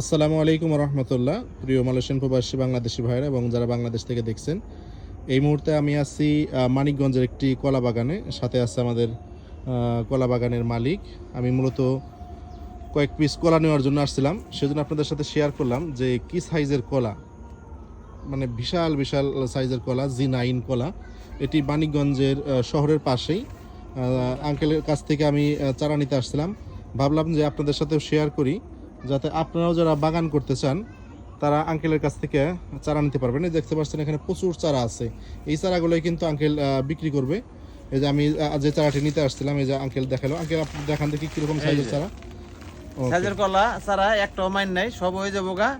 আসসালামু আলাইকুম রহমতুল্লাহ প্রিয় মালয়েশিয়ান প্রবাসী বাংলাদেশি ভাইরা এবং যারা বাংলাদেশ থেকে দেখছেন, এই মুহূর্তে আমি আছি মানিকগঞ্জের একটি কলা বাগানে সাথে আছে আমাদের কলা বাগানের মালিক। আমি মূলত কয়েক পিস কলা নেওয়ার জন্য আসছিলাম। সেজন্য আপনাদের সাথে শেয়ার করলাম যে কি সাইজের কলা মানে বিশাল বিশাল সাইজের কলা জি নাইন কলা। এটি মানিকগঞ্জের শহরের পাশেই। আঙ্কেলের কাছ থেকে আমি চারা নিতে আসছিলাম। ভাবলাম যে আপনাদের সাথেও শেয়ার করি। যাতে আপনারাও যারা বাগান করতে চান তারা আঙ্কেলের কাছ থেকে চারা নিতে পারবেন। দেখতে পাচ্ছেন এখানে প্রচুর চারা আছে। এই চারাগুলোই কিন্তু আঙ্কেল বিক্রি করবে। এই যে আমি যে চারাটি নিতে আসছিলাম এই যে আঙ্কেল দেখাল। আঙ্কেল আপনি দেখান দেখি কীরকম সাইজের চারা. সাইজের কলা চারা একটাও মাইন নাই সব হয়ে যাব গা।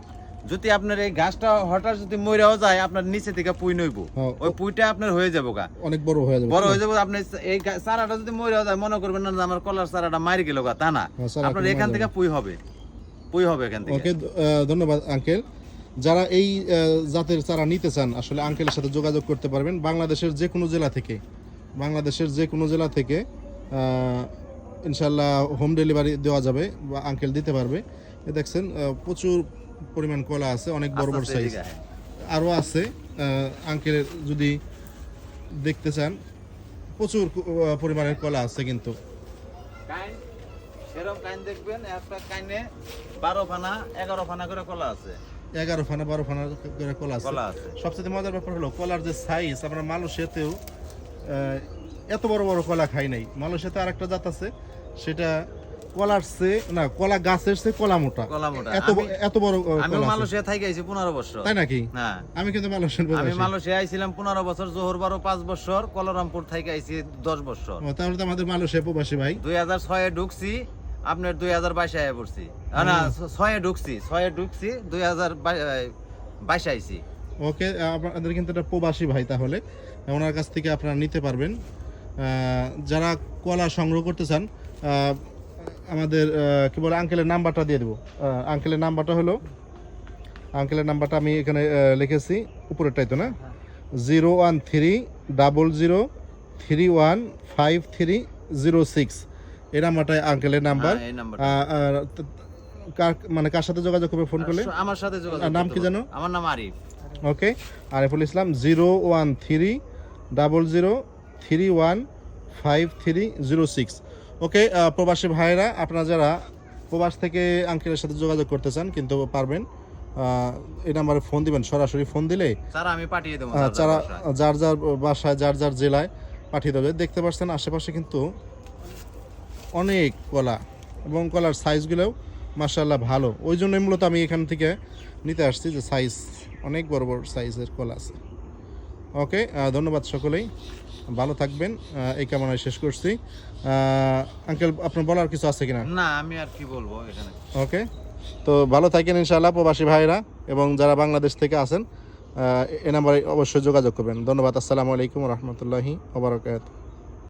যদি আপনার এই গাছটা হঠাৎ যদি মরেও যায় আপনার নিচে থেকে পুই নইব। হ্যাঁ, ওই পুইটা আপনার হয়ে যাব গা। অনেক বড় হয়ে যাবে। বড় হয়ে যাব আপনি এই চারাটা যদি মরেও যায় মনে করবেন না আমার কলার চারাটা মারি গেল গা তা না। হ্যাঁ, আপনার এখান থেকে পুই হবে। পুই হবে এখান থেকে। ওকে ধন্যবাদ আঙ্কেল। যারা এই জাতের চারা নিতে চান আসলে আঙ্কেলের সাথে যোগাযোগ করতে পারবেন। বাংলাদেশের যে কোনো জেলা থেকে বাংলাদেশের যে কোনো জেলা থেকে ইনশাল্লাহ হোম ডেলিভারি দেওয়া যাবে বা আঙ্কেল দিতে পারবে। এ দেখছেন প্রচুর পরিমাণ কলা আছে অনেক বড় বড় সাইজ আরও আছে আঙ্কেলের যদি দেখতে চান প্রচুর পরিমাণের কলা আছে কিন্তু। এরকম কাইন দেখবেন একটা কাইনে বারো ফানা এগারো ফানা করে কলা আছে। এগারো ফানা বারো ফানা করে কলা আছে। কলা আছে। সবচেয়ে মজার ব্যাপার হলো কলার যে সাইজ আমরা মালয়েশিয়াতেও এত বড় বড় কলা খাই নাই। মালয়েশিয়াতে আরেকটা জাত আছে সেটা কলার সে না কলা গাছের সে কলা মোটা। কলা মোটা। এত এত বড় আমি মালয়েশিয়া থাকি আইছি পনেরো বছর। তাই নাকি? হ্যাঁ আমি কিন্তু মালয়েশিয়ান আমি। মালয়েশিয়া আইছিলাম পনেরো বছর জোহর বারো পাঁচ বছর কলরামপুর থেকে আইছি দশ বছর। ও, তাহলে তো আমাদের মালয়েশিয়া প্রবাসী ভাই। দুই হাজার ছয়ে ঢুকছি আপনার দুই হাজার বাইশে আয়া পড়ছি। না ছয়ে ঢুকছি ছয়ে ঢুকছি দুই হাজার বাইশে আইছি। ওকে আপনাদের কিন্তু একটা প্রবাসী ভাই তাহলে। ওনার কাছ থেকে আপনারা নিতে পারবেন। যারা কলা সংগ্রহ করতে চান আমাদের কি বলে আঙ্কেলের নাম্বারটা দিয়ে দেবো। আঙ্কেলের নাম্বারটা হলো আঙ্কেলের নাম্বারটা আমি এখানে লিখেছি উপরেরটাই তো না? Zero one three double zero three one five three zero six. এই নাম্বারটাই আঙ্কেলের নাম্বার হ্যাঁ, মানে কার সাথে যোগাযোগ করবে ফোন করলে? আমার সাথে যোগাযোগ নাম কি জানো? আমার নাম Arif. Okay Ariful Islam zero one three double zero three one five three zero six okay প্রবাসী ভাইরা আপনারা যারা প্রবাস থেকে আঙ্কেলের সাথে যোগাযোগ করতে চান কিন্তু পারবেন এই নাম্বারে ফোন দিবেন। সরাসরি ফোন দিলে স্যার আমি পাঠিয়ে দেবো যারা যার যার বাসায় যার যার জেলায় পাঠিয়ে দেবে। দেখতে পাচ্ছেন আশেপাশে কিন্তু অনেক কলা এবং কলার সাইজগুলোও মার্শাল্লাহ ভালো। ওই জন্যই মূলত আমি এখান থেকে নিতে আসছি যে সাইজ অনেক বড় বড় সাইজের কলা আছে। ওকে ধন্যবাদ সকলেই। ভালো থাকবেন। এই কামনায় শেষ করছি। আঙ্কেল আপনার বলার কিছু আছে কিনা? না আমি আর কি বলব এখানে। ওকে তো ভালো থাকেন ইনশাআল্লাহ প্রবাসী ভাইরা এবং যারা বাংলাদেশ থেকে আছেন এ নাম্বারে অবশ্যই যোগাযোগ করবেন। ধন্যবাদ আসসালামু আলাইকুম রহমতুল্লাহি ওবরাকাত